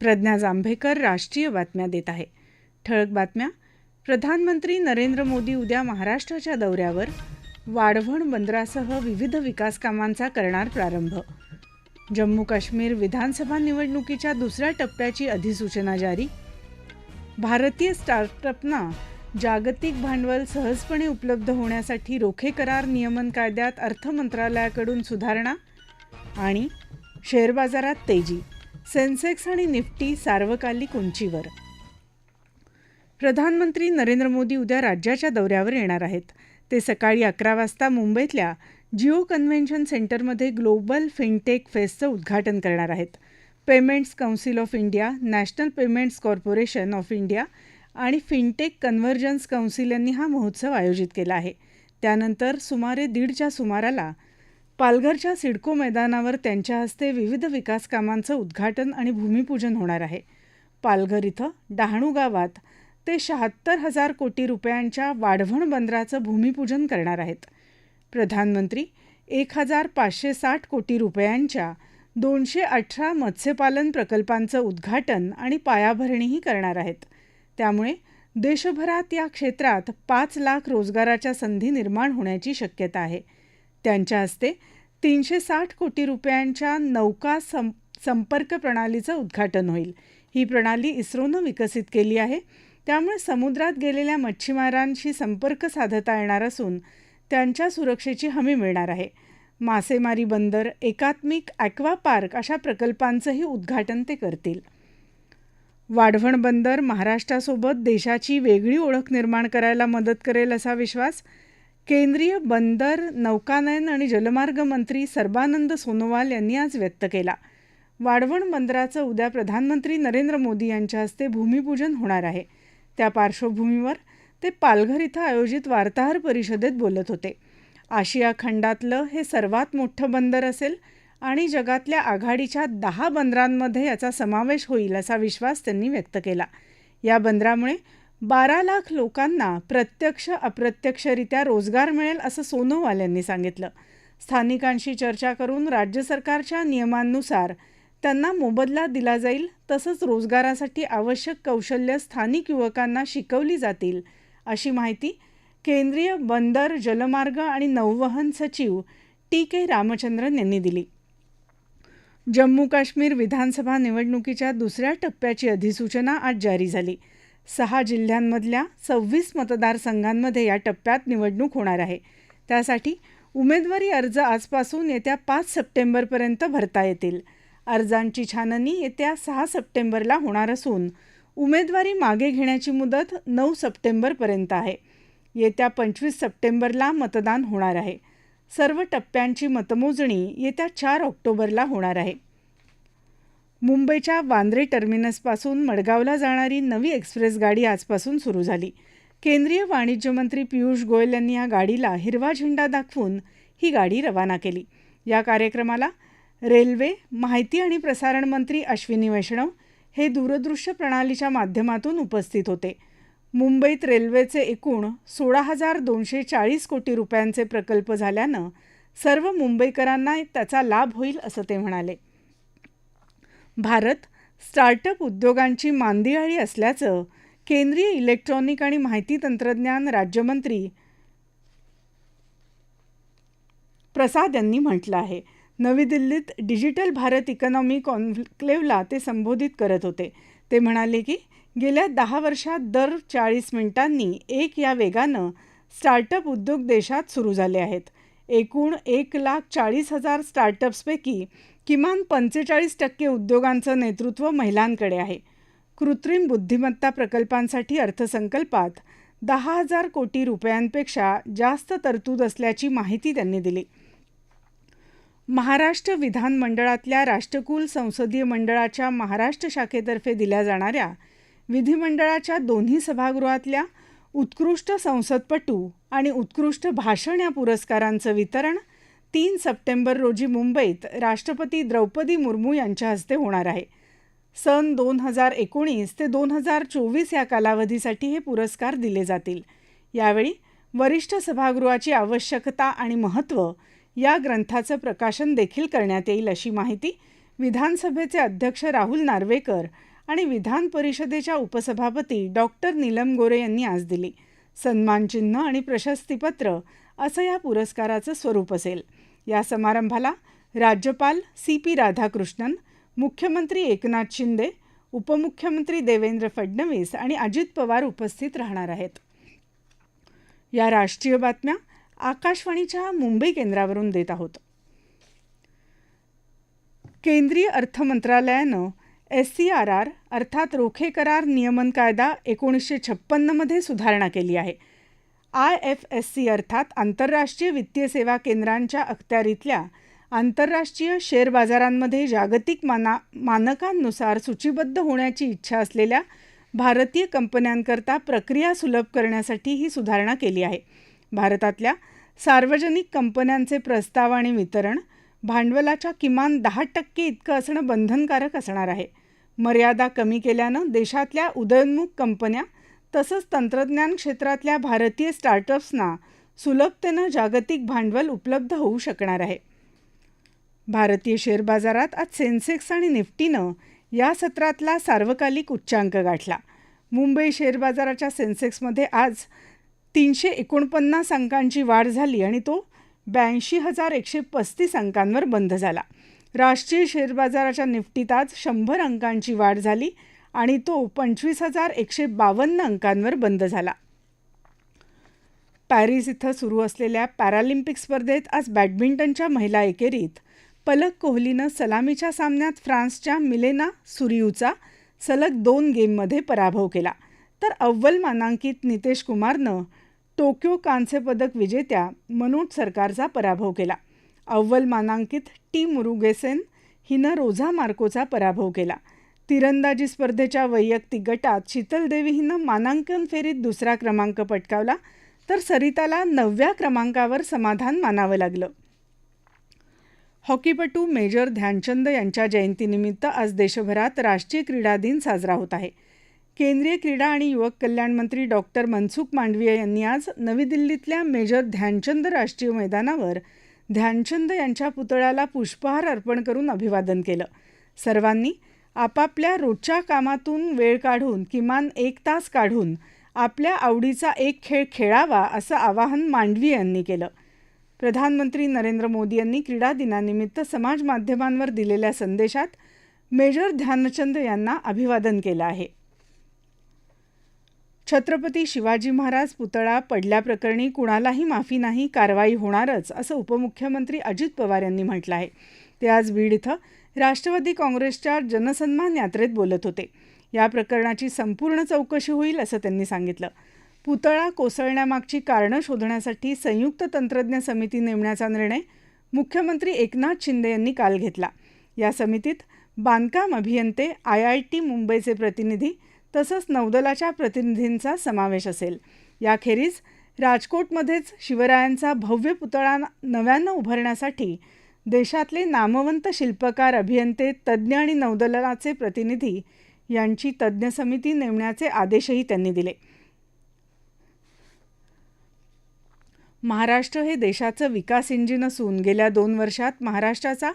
प्रज्ञा जांभेकर राष्ट्रीय बातम्या देत आहे. ठळक बातम्या. प्रधानमंत्री नरेंद्र मोदी उद्या महाराष्ट्राच्या दौऱ्यावर. वाढवण बंदरासह विविध विकास कामांचा करणार प्रारंभ. जम्मू काश्मीर विधानसभा निवडणुकीच्या दुसऱ्या टप्प्याची अधिसूचना जारी. भारतीय स्टार्टअपना जागतिक भांडवल सहजपणे उपलब्ध होण्यासाठी रोखे करार नियमन कायद्यात अर्थ मंत्रालयाकडून सुधारणा आणि शेअर बाजारात तेजी. सेन्सेक्स आणि निफ्टी सार्वकालिक उंचीवर. प्रधानमंत्री नरेंद्र मोदी उद्या राज्याच्या दौऱ्यावर येणार आहेत. ते सकाळी अकरा वाजता मुंबईतल्या जिओ कन्व्हेन्शन सेंटरमध्ये ग्लोबल फिनटेक फेस्टचं उद्घाटन करणार आहेत. Payments council of India national payments corporation of India आणि फिनटेक कन्व्हर्जन्स काउन्सिल यांनी हा महोत्सव आयोजित केला आहे. त्यानंतर सुमारे दीडच्या सुमाराला पालघरच्या सिडको मैदानावर त्यांच्या हस्ते विविध विकास कामांचं उद्घाटन आणि भूमिपूजन होणार आहे. पालघर इथं डहाणू गावात ते शहात्तर हजार कोटी रुपयांच्या वाढवण बंदराचं भूमिपूजन करणार आहेत. प्रधानमंत्री एक हजार पाचशे साठ कोटी रुपयांच्या दोनशे अठरा मत्स्यपालन प्रकल्पांचं उद्घाटन आणि पायाभरणीही करणार आहेत. त्यामुळे देशभरात या क्षेत्रात पाच लाख रोजगाराच्या संधी निर्माण होण्याची शक्यता आहे. त्यांच्या हस्ते तीनशे साठ कोटी रुपयांच्या नौका सं संपर्क प्रणालीचं उद्घाटन होईल. ही प्रणाली इस्रोनं विकसित केली आहे. त्यामुळे समुद्रात गेलेल्या मच्छीमारांशी संपर्क साधता येणार असून त्यांच्या सुरक्षेची हमी मिळणार आहे. मासेमारी बंदर एकात्मिक ॲक्वा पार्क अशा प्रकल्पांचंही उद्घाटन ते करतील. वाढवण बंदर महाराष्ट्रासोबत देशाची वेगळी ओळख निर्माण करायला मदत करेल असा विश्वास केंद्रीय बंदर नौकानयन आणि जलमार्ग मंत्री सर्बानंद सोनोवाल यांनी आज व्यक्त केला. वाढवण बंदराचं उद्या प्रधानमंत्री नरेंद्र मोदी यांच्या हस्ते भूमिपूजन होणार आहे. त्या पार्श्वभूमीवर ते पालघर इथं आयोजित वार्ताहर परिषदेत बोलत होते. आशिया खंडातलं हे सर्वात मोठं बंदर असेल आणि जगातल्या आघाडीच्या दहा बंदरांमध्ये याचा समावेश होईल असा विश्वास त्यांनी व्यक्त केला. या बंदरामुळे बारा लाख लोकांना प्रत्यक्ष अप्रत्यक्षरित्या रोजगार मिळेल असं सोनोवाल यांनी सांगितलं. स्थानिकांशी चर्चा करून राज्य सरकारच्या नियमांनुसार त्यांना मोबदला दिला जाईल तसंच रोजगारासाठी आवश्यक कौशल्य स्थानिक युवकांना शिकवली जातील अशी माहिती केंद्रीय बंदर जलमार्ग आणि नौवहन सचिव टी के रामचंद्रन यांनी दिली. जम्मू काश्मीर विधानसभा निवडणुकीच्या दुसऱ्या टप्प्याची अधिसूचना आज जारी झाली. सहा जिल्ह्यांमधल्या सव्वीस मतदारसंघांमध्ये या टप्प्यात निवडणूक होणार आहे. त्यासाठी उमेदवारी अर्ज आजपासून येत्या पाच सप्टेंबरपर्यंत भरता येतील. अर्जांची छाननी येत्या सहा सप्टेंबरला होणार असून उमेदवारी मागे घेण्याची मुदत नऊ सप्टेंबरपर्यंत आहे. येत्या पंचवीस सप्टेंबरला मतदान होणार आहे. सर्व टप्प्यांची मतमोजणी येत्या चार ऑक्टोबरला होणार आहे. मुंबईच्या वांद्रे टर्मिनसपासून मडगावला जाणारी नवी एक्सप्रेस गाडी आजपासून सुरू झाली. केंद्रीय वाणिज्य मंत्री पियुष गोयल यांनी या गाडीला हिरवा झेंडा दाखवून ही गाडी रवाना केली. या कार्यक्रमाला रेल्वे माहिती आणि प्रसारण मंत्री अश्विनी वैष्णव हे दूरदृश्य प्रणालीच्या माध्यमातून उपस्थित होते. मुंबईत रेल्वेचे एकूण सोळा हजार दोनशे चाळीस कोटी रुपयांचे प्रकल्प झाल्यानं सर्व मुंबईकरांना त्याचा लाभ होईल असं ते म्हणाले. भारत स्टार्टअप उद्योगांची मांदियाळी असल्याचं केंद्रीय इलेक्ट्रॉनिक आणि माहिती तंत्रज्ञान राज्यमंत्री प्रसाद यांनी म्हटलं आहे. नवी दिल्लीत डिजिटल भारत इकॉनॉमी कॉन्क्लेव्हला ते संबोधित करत होते. ते म्हणाले की गेल्या दहा वर्षात दर चाळीस मिनिटांनी एक या वेगानं स्टार्टअप उद्योग देशात सुरू झाले आहेत. एकूण एक लाख चाळीस हजार स्टार्टअप्सपैकी किमान पंचेचाळीस टक्के उद्योगांचं नेतृत्व महिलांकडे आहे. कृत्रिम बुद्धिमत्ता प्रकल्पांसाठी अर्थसंकल्पात दहा हजार कोटी रुपयांपेक्षा जास्त तरतूद असल्याची माहिती त्यांनी दिली. महाराष्ट्र विधानमंडळातल्या राष्ट्रकुल संसदीय मंडळाच्या महाराष्ट्र शाखेतर्फे दिल्या जाणाऱ्या विधिमंडळाच्या दोन्ही सभागृहातल्या उत्कृष्ट संसदपटू आणि उत्कृष्ट भाषण या पुरस्कारांचं वितरण तीन सप्टेंबर रोजी मुंबईत राष्ट्रपती द्रौपदी मुर्मू यांच्या हस्ते होणार आहे. सन दोन हजार एकोणीस ते दोन हजार चोवीस या कालावधीसाठी हे पुरस्कार दिले जातील. यावेळी वरिष्ठ सभागृहाची आवश्यकता आणि महत्त्व या ग्रंथाचं प्रकाशन देखील करण्यात येईल अशी माहिती विधानसभेचे अध्यक्ष राहुल नार्वेकर आणि विधान परिषदेच्या उपसभापती डॉक्टर नीलम गोरे यांनी आज दिली. सन्मानचिन्ह आणि प्रशस्तीपत्र असं या पुरस्काराचं स्वरूप असेल. या समारंभाला राज्यपाल सी पी राधाकृष्णन मुख्यमंत्री एकनाथ शिंदे उपमुख्यमंत्री देवेंद्र फडणवीस आणि अजित पवार उपस्थित राहणार आहेत. या राष्ट्रीय बातम्या आकाशवाणीच्या मुंबई केंद्रावरून देत आहोत. केंद्रीय अर्थ मंत्रालयानं एस सी आर आर अर्थात रोखे करार नियमन कायदा एकोणीसशे छप्पन्नमध्ये सुधारणा केली आहे. आय एफ एस सी अर्थात आंतरराष्ट्रीय वित्तीय सेवा केंद्रांच्या अखत्यारीतल्या आंतरराष्ट्रीय शेअर बाजारांमध्ये जागतिक माना मानकांनुसार सूचीबद्ध होण्याची इच्छा असलेल्या भारतीय कंपन्यांकरता प्रक्रिया सुलभ करण्यासाठी ही सुधारणा केली आहे. भारतातल्या सार्वजनिक कंपन्यांचे प्रस्ताव आणि वितरण भांडवलाच्या किमान दहा टक्के इतकं असणं बंधनकारक असणार आहे. मर्यादा कमी केल्यानं देशातल्या उदयोन्मुख कंपन्या तसंच तंत्रज्ञान क्षेत्रातल्या भारतीय स्टार्टअप्सना सुलभतेनं जागतिक भांडवल उपलब्ध होऊ शकणार आहे. भारतीय शेअर बाजारात आज सेन्सेक्स आणि निफ्टीनं या सत्रातला सार्वकालिक उच्चांक गाठला. मुंबई शेअर बाजाराच्या सेन्सेक्समध्ये आज तीनशे एकोणपन्नास अंकांची वाढ झाली आणि तो ब्याऐंशी हजार एकशे पस्तीस अंकांवर बंद झाला. राष्ट्रीय शेअर बाजाराच्या निफ्टीत आज शंभर अंकांची वाढ झाली आणि तो पंचवीस हजार एकशे बावन्न अंकांवर बंद झाला. पॅरिस इथं सुरू असलेल्या पॅरालिम्पिक स्पर्धेत आज बॅडमिंटनच्या महिला एकेरीत पलक कोहलीनं सलामीच्या सामन्यात फ्रान्सच्या मिलेना सुरियूचा सलग दोन गेममध्ये पराभव केला. तर अव्वल मानांकित नितेश कुमारनं टोक्यो कांस्य पदक विजेत्या मनोज सरकारचा पराभव केला. अव्वल मानांकित टी मुरुगेसेन हिनं रोझा मार्कोचा पराभव केला. तिरंदाजी स्पर्धेच्या वैयक्तिक गटात शीतल देवी हिनं मानांकन फेरीत दुसरा क्रमांक पटकावला तर सरिताला नवव्या क्रमांकावर समाधान मानावं लागलं. हॉकीपटू मेजर ध्यानचंद यांच्या जयंतीनिमित्त आज देशभरात राष्ट्रीय क्रीडा दिन साजरा होत आहे. केंद्रीय क्रीडा आणि युवक कल्याण मंत्री डॉक्टर मनसुख मांडवीय यांनी आज नवी दिल्लीतल्या मेजर ध्यानचंद राष्ट्रीय मैदानावर ध्यानचंद यांच्या पुतळ्याला पुष्पहार अर्पण करून अभिवादन केलं. सर्वांनी आपापल्या रोजच्या कामातून वेळ काढून किमान एक तास काढून आपल्या आवडीचा एक खेळ खेळावा असं आवाहन मांडवी यांनी केलं. प्रधानमंत्री नरेंद्र मोदी यांनी क्रीडा दिनानिमित्त समाज माध्यमांवर दिलेल्या संदेशात मेजर ध्यानचंद यांना अभिवादन केलं आहे. छत्रपती शिवाजी महाराज पुतळा पडल्याप्रकरणी कुणालाही माफी नाही कारवाई होणारच असं उपमुख्यमंत्री अजित पवार यांनी म्हटलं आहे. ते आज बीड इथं राष्ट्रवादी काँग्रेसच्या जनसन्मान यात्रेत बोलत होते. या प्रकरणाची संपूर्ण चौकशी होईल असं त्यांनी सांगितलं. पुतळा कोसळण्यामागची कारणं शोधण्यासाठी संयुक्त तंत्रज्ञ समिती नेमण्याचा निर्णय मुख्यमंत्री एकनाथ शिंदे यांनी काल घेतला. या समितीत बांधकाम अभियंते आय आय टी मुंबईचे प्रतिनिधी तसंच नौदलाच्या प्रतिनिधींचा समावेश असेल. याखेरीज राजकोटमध्येच शिवरायांचा भव्य पुतळा नव्यानं उभारण्यासाठी देशातले नामवंत शिल्पकार अभियंते तज्ज्ञ आणि नौदलाचे प्रतिनिधी यांची तज्ज्ञ समिती नेमण्याचे आदेशही त्यांनी दिले. महाराष्ट्र हे देशाचं विकास इंजिन असून गेल्या दोन वर्षात महाराष्ट्राचा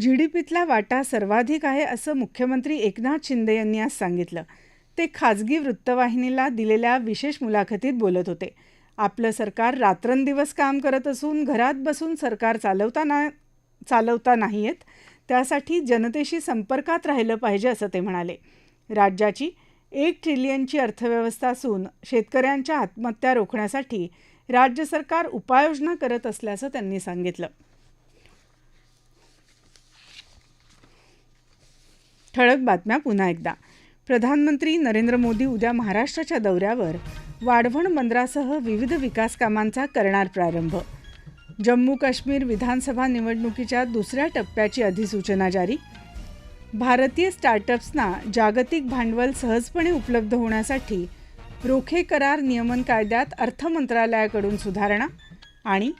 जी डी पीतला वाटा सर्वाधिक आहे असं मुख्यमंत्री एकनाथ शिंदे यांनी आज सांगितलं. ते खाजगी वृत्तवाहिनीला दिलेल्या विशेष मुलाखतीत बोलत होते. आपलं सरकार रात्रंदिवस काम करत असून घरात बसून सरकार चालवताना चालवता नाही आहेत त्यासाठी जनतेशी संपर्कात राहिलं पाहिजे असं ते म्हणाले. राज्याची एक ट्रिलियनची अर्थव्यवस्था असून शेतकऱ्यांच्या आत्महत्या रोखण्यासाठी राज्य सरकार उपाययोजना करत असल्याचं त्यांनी सांगितलं. ठळक बातम्या पुन्हा एकदा. प्रधानमंत्री नरेंद्र मोदी उद्या महाराष्ट्राच्या दौऱ्यावर वाढवण बंदरासह विविध विकास कामांचा करणार प्रारंभ जम्मू काश्मीर विधानसभा निवडणुकीच्या दुसऱ्या टप्प्याची अधिसूचना जारी. भारतीय स्टार्टअप्सना जागतिक भांडवल सहजपणे उपलब्ध होण्यासाठी रोखे करार नियमन कायद्यात अर्थ मंत्रालयाकडून सुधारणा आणि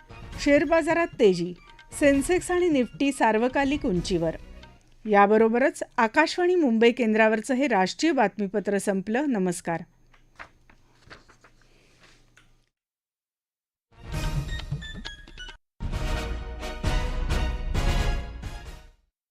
शेअर बाजारात तेजी सेन्सेक्स आणि निफ्टी सार्वकालिक उंचीवर. याबरोबरच आकाशवाणी मुंबई केंद्रावरचं हे राष्ट्रीय बातमीपत्र संपलं. नमस्कार.